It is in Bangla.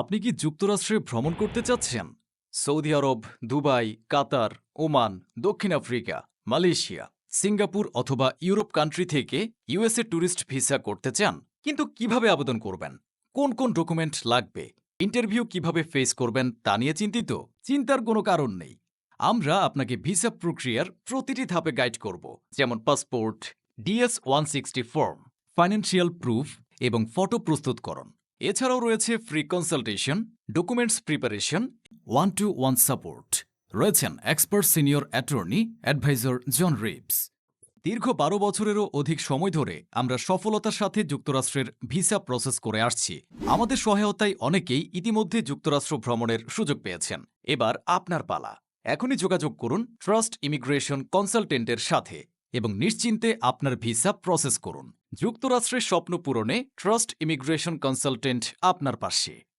আপনি কি যুক্তরাষ্ট্রে ভ্রমণ করতে চাচ্ছেন? Saudi Arab, Dubai, Qatar, Oman, দক্ষিণ আফ্রিকা, মালয়েশিয়া, সিঙ্গাপুর অথবা ইউরোপ কান্ট্রি থেকে ইউএসএ ট্যুরিস্ট ভিসা করতে চান, কিন্তু কীভাবে আবেদন করবেন? কোন কোন ডকুমেন্ট লাগবে? ইন্টারভিউ কীভাবে ফেস করবেন তা নিয়ে চিন্তিত? চিন্তার কোনো কারণ নেই। আমরা আপনাকে ভিসা প্রক্রিয়ার প্রতিটি ধাপে গাইড করব, যেমন passport DS one sixty form financial proof এবং ফটো প্রস্তুতকরণ। এছাড়াও রয়েছে free consultation documents preparation one to one support রয়েছেন expert senior attorney advisor John Rips দীর্ঘ বারো বছরেরও অধিক সময় ধরে আমরা সফলতার সাথে যুক্তরাষ্ট্রের ভিসা প্রসেস করে আসছি। আমাদের সহায়তায় অনেকেই ইতিমধ্যে যুক্তরাষ্ট্র ভ্রমণের সুযোগ পেয়েছেন। এবার আপনার পালা। এখনই যোগাযোগ করুন ট্রাস্ট ইমিগ্রেশন কনসালটেন্টের সাথে। এবং নিশ্চিন্তে আপনার ভিসা প্রসেস করুন। যুক্তরাষ্ট্রের স্বপ্ন পূরণে ট্রাস্ট ইমিগ্রেশন কনসালটেন্ট আপনার পাশে।